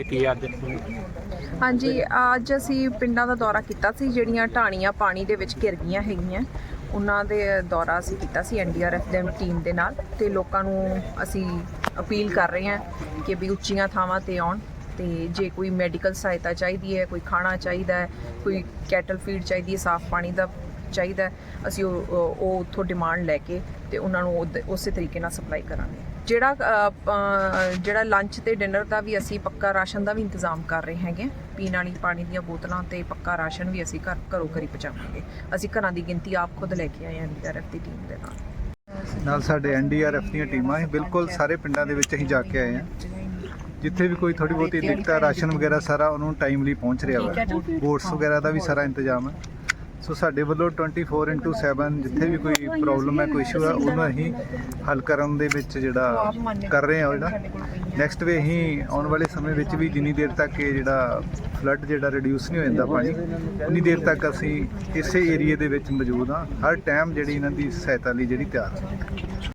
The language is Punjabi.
ਕੀਤੀ ਹੈ ਅੱਜ ਹਾਂਜੀ ਅੱਜ ਅਸੀਂ ਪਿੰਡਾਂ ਦਾ ਦੌਰਾ ਕੀਤਾ ਸੀ ਜਿਹੜੀਆਂ ਢਾਣੀਆਂ ਪਾਣੀ ਦੇ ਵਿੱਚ ਘਿਰ ਗਈਆਂ ਹੈਗੀਆਂ। ਉਹਨਾਂ ਦੇ ਦੌਰਾ ਅਸੀਂ ਕੀਤਾ ਸੀ ਐਨਡੀਆਰਐਫ ਦੇ ਟੀਮ ਦੇ ਨਾਲ ਤੇ ਲੋਕਾਂ ਨੂੰ ਅਸੀਂ ਅਪੀਲ ਕਰ ਰਹੇ ਹਾਂ ਕਿ ਵੀ ਉੱਚੀਆਂ ਥਾਵਾਂ ਤੇ ਆਉਣ ਤੇ ਜੇ ਕੋਈ ਮੈਡੀਕਲ ਸਹਾਇਤਾ ਚਾਹੀਦੀ ਹੈ ਕੋਈ ਖਾਣਾ ਚਾਹੀਦਾ ਹੈ ਕੋਈ ਕੈਟਲ ਫੀਡ ਚਾਹੀਦੀ ਹੈ ਸਾਫ਼ ਪਾਣੀ ਦਾ ਚਾਹੀਦਾ ਹੈ, ਅਸੀਂ ਉਹ ਉਹ ਉੱਥੋਂ ਡਿਮਾਂਡ ਲੈ ਕੇ ਤੇ ਉਹਨਾਂ ਨੂੰ ਉਦ- ਉਸੇ ਤਰੀਕੇ ਨਾਲ ਸਪਲਾਈ ਕਰਾਂਗੇ। ਜਿਹੜਾ ਜਿਹੜਾ ਲੰਚ ਤੇ ਡਿਨਰ ਦਾ ਵੀ ਅਸੀਂ ਪੱਕਾ ਰਾਸ਼ਨ ਦਾ ਵੀ ਇੰਤਜ਼ਾਮ ਕਰ ਰਹੇ ਹੈਗੇ ਹਾਂ। ਪੀਣ ਵਾਲੀ ਪਾਣੀ ਦੀਆਂ ਬੋਤਲਾਂ ਤੇ ਪੱਕਾ ਰਾਸ਼ਨ ਵੀ ਅਸੀਂ ਘਰ ਘਰੋਂ ਘਰੀ ਪਹੁੰਚਾਵਾਂਗੇ। ਅਸੀਂ ਘਰਾਂ ਦੀ ਗਿਣਤੀ ਆਪ ਖੁਦ ਲੈ ਕੇ ਆਏ ਹਾਂ ਐਨਡੀਆਰਐਫ ਦੀ ਟੀਮ ਦੇ ਨਾਲ। ਨਾਲ ਸਾਡੇ ਐਨਡੀਆਰਐਫ ਦੀਆਂ ਟੀਮਾਂ ਹੈ ਬਿਲਕੁਲ ਸਾਰੇ ਪਿੰਡਾਂ ਦੇ ਵਿੱਚ ਅਸੀਂ ਜਾ ਕੇ ਆਏ ਹਾਂ ਜਿੱਥੇ ਵੀ ਕੋਈ ਥੋੜੀ ਬਹੁਤੀ ਦਿੱਕਤ ਹੈ ਰਾਸ਼ਨ ਵਗੈਰਾ ਸਾਰਾ ਉਹਨੂੰ ਟਾਈਮਲੀ ਪਹੁੰਚ ਰਿਹਾ ਵਾ। ਬੋਟਸ ਵਗੈਰਾ ਦਾ ਵੀ ਸਾਰਾ ਇੰਤਜ਼ਾਮ ਹੈ ਸੋ ਸਾਡੇ ਵੱਲੋਂ 24/7 ਜਿੱਥੇ ਵੀ ਕੋਈ ਪ੍ਰੋਬਲਮ ਹੈ, ਕੋਈ ਇਸ਼ੂ ਹੈ, ਉਹਨੂੰ ਅਸੀਂ ਹੱਲ ਕਰਨ ਦੇ ਵਿੱਚ ਜਿਹੜਾ ਕਰ ਰਹੇ ਹਾਂ ਜਿਹੜਾ ਨੈਕਸਟ ਵੇ ਅਸੀਂ ਆਉਣ ਵਾਲੇ ਸਮੇਂ ਵਿੱਚ ਵੀ ਜਿੰਨੀ ਦੇਰ ਤੱਕ ਇਹ ਜਿਹੜਾ ਫਲੱਡ ਜਿਹੜਾ ਰਿਡਿਊਸ ਨਹੀਂ ਹੋ ਜਾਂਦਾ ਪਾਣੀ, ਉਨੀ ਦੇਰ ਤੱਕ ਅਸੀਂ ਇਸੇ ਏਰੀਏ ਦੇ ਵਿੱਚ ਮੌਜੂਦ ਹਾਂ। ਹਰ ਟਾਈਮ ਜਿਹੜੀ ਇਹਨਾਂ ਦੀ ਸਹਾਇਤਾ ਲਈ ਜਿਹੜੀ ਤਿਆਰ ਹਾਂ।